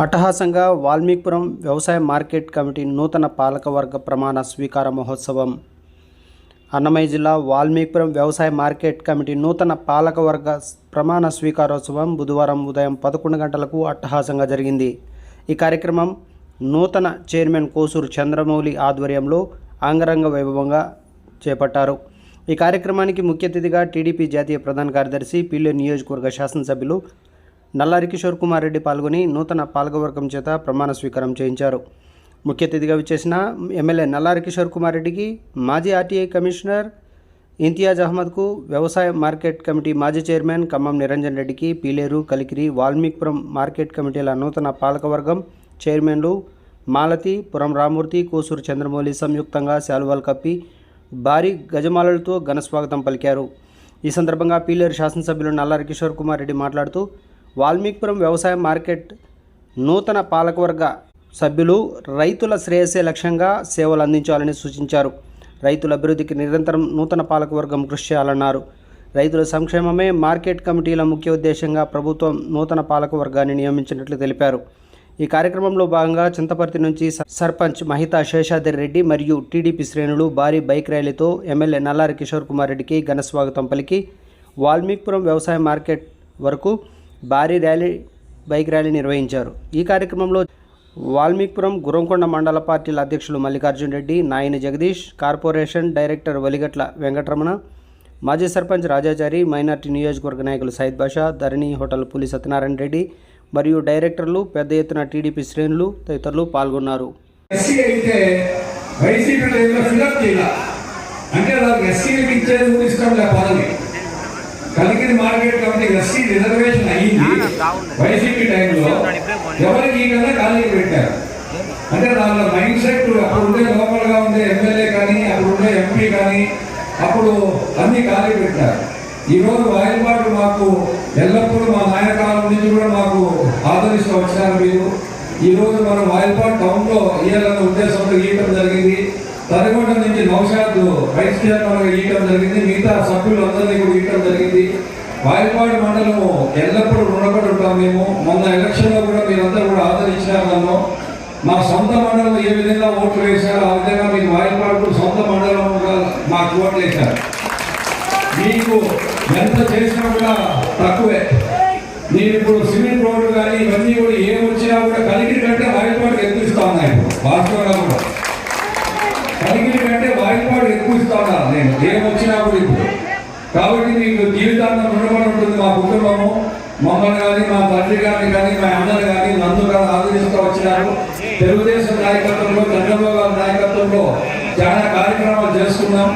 అట్టహాసంగా వాల్మీకిపురం వ్యవసాయ market committee నూతన పాలకవర్గ ప్రమాణ స్వీకార మహోత్సవం. అన్నమయ్య జిల్లా వాల్మీకిపురం వ్యవసాయ మార్కెట్ కమిటీ నూతన పాలకవర్గ ప్రమాణ స్వీకారోత్సవం బుధవారం ఉదయం పదకొండు గంటలకు అట్టహాసంగా జరిగింది. ఈ కార్యక్రమం నూతన చైర్మన్ కోసూరు చంద్రమౌళి ఆధ్వర్యంలో అంగరంగ వైభవంగా చేపట్టారు. ఈ కార్యక్రమానికి ముఖ్య అతిథిగా టీడీపీ జాతీయ ప్రధాన కార్యదర్శి పిల్లె నియోజకవర్గ శాసనసభ్యులు నల్లారి కిషోర్ కుమార్ రెడ్డి పాల్గొని నూతన పాలకవర్గం చేత ప్రమాణ స్వీకారం చేయించారు. ముఖ్య అతిథిగా విచ్చేసిన ఎమ్మెల్యే నల్లారి కిషోర్ కుమార్ రెడ్డికి మాజీ ఆర్టీఐ కమిషనర్ ఇంతియాజ్ అహ్మద్కు వ్యవసాయ మార్కెట్ కమిటీ మాజీ చైర్మన్ ఖమ్మం నిరంజన్ రెడ్డికి పీలేరు కలికిరి వాల్మీకిపురం మార్కెట్ కమిటీల నూతన పాలకవర్గం చైర్మన్లు మాలతి పురం రామూర్తి కోసూరు చంద్రమౌళి సంయుక్తంగా శాలువాలు కప్పి భారీ గజమాలలతో ఘనస్వాగతం పలికారు. ఈ సందర్భంగా పీలేరు శాసనసభ్యులు నల్లారి కిషోర్ కుమార్ రెడ్డి మాట్లాడుతూ వాల్మీకిపురం వ్యవసాయ మార్కెట్ నూతన పాలకవర్గ సభ్యులు రైతుల శ్రేయస్సే లక్ష్యంగా సేవలు అందించాలని సూచించారు. రైతుల అభివృద్ధికి నిరంతరం నూతన పాలకవర్గం కృషి చేయాలన్నారు. రైతుల సంక్షేమమే మార్కెట్ కమిటీల ముఖ్య ఉద్దేశంగా ప్రభుత్వం నూతన పాలకవర్గాన్ని నియమించినట్లు తెలిపారు. ఈ కార్యక్రమంలో భాగంగా చింతపర్తి నుంచి సర్పంచ్ మహితా శేషాద్రి రెడ్డి మరియు టీడీపీ శ్రేణులు భారీ బైక్ ర్యాలీతో ఎమ్మెల్యే నల్లారి కిషోర్ కుమార్ రెడ్డికి ఘన స్వాగతం పలికి వాల్మీకిపురం వ్యవసాయ మార్కెట్ వరకు భారీ ర్యాలీ బైక్ ర్యాలీ నిర్వహించారు. ఈ కార్యక్రమంలో వాల్మీకిపురం గురంకొండ మండల పార్టీల అధ్యక్షులు మల్లికార్జున్ రెడ్డి నాయని జగదీష్ కార్పొరేషన్ డైరెక్టర్ వలిగట్ల వెంకటరమణ మాజీ సర్పంచ్ రాజాచారి మైనార్టీ నియోజకవర్గ నాయకులు సైద్ బాషా ధరణి హోటల్ పులి సత్యనారాయణ రెడ్డి మరియు డైరెక్టర్లు పెద్ద ఎత్తున టీడీపీ శ్రేణులు తదితరులు పాల్గొన్నారు. అంటే వాళ్ళకి ఎస్సీలకు ఇచ్చేది ఇష్టం కలిగిన మార్కెట్ ఎస్సీ రిజర్వేషన్ వైసీపీ టైంలో ఎవరికి ఈ ఖాళీ పెట్టారు? అంటే వాళ్ళ మైండ్ సెట్ అప్పుడు ఉండే లోకల్గా ఉండే ఎమ్మెల్యే కానీ అప్పుడు ఉండే ఎంపీ కానీ అప్పుడు అన్ని ఖాళీ పెట్టారు. ఈ రోజు వాయిల్పాటు మాకు ఎల్లప్పుడూ మా నాయకాలం నుంచి కూడా మాకు ఆదరిస్తూ వచ్చారు మీరు. ఈ రోజు మనం వాయిల్పాట్ టౌన్లో ఇయ్యాలన్న ఉద్దేశంతో గీయటం జరిగింది. తరిగొండ నుంచి నౌషాద్ వైస్ చైర్మన్ గీయటం జరిగింది. మిగతా సభ్యులందరినీ కూడా గీయటం జరిగింది. వాయిల్పాడు మండలము ఎల్లప్పుడూ రుణపడి ఉంటాం మేము. మొన్న ఎలక్షన్లో కూడా మీరందరూ కూడా ఆదరించినారు నన్ను. మా సొంత మండలం ఏ విధంగా ఓట్లు వేశారో ఆ విధంగా మీరు వాయిల్పాడు సొంత మండలంగా మాకు ఓట్లు వేశారు. మీకు ఎంత చేసినా కూడా తక్కువే. నేను ఇప్పుడు సిమెంట్ రోడ్డు కానీ ఇవన్నీ కూడా ఏం వచ్చినా కూడా కలిగిరి కంటే వాయిల్పాటు ఎక్కువ ఇస్తా ఉన్నాయి వాస్తవంగా కూడా. కలిగిరి కంటే వారిపాటు ఎక్కువ ఇస్తా ఉన్నారు నేను. ఏం వచ్చినా కూడా ఇప్పుడు. కాబట్టి మీకు జీవితాంతం కుటుంబము మమ్మల్ని కానీ మా తండ్రి గారిని కానీ మా అన్నని కానీ నన్ను కానీ ఆదరిస్తూ వచ్చినారు. తెలుగుదేశం నాయకత్వంలో చంద్రబాబు గారి నాయకత్వంలో చాలా కార్యక్రమాలు చేసుకున్నాం.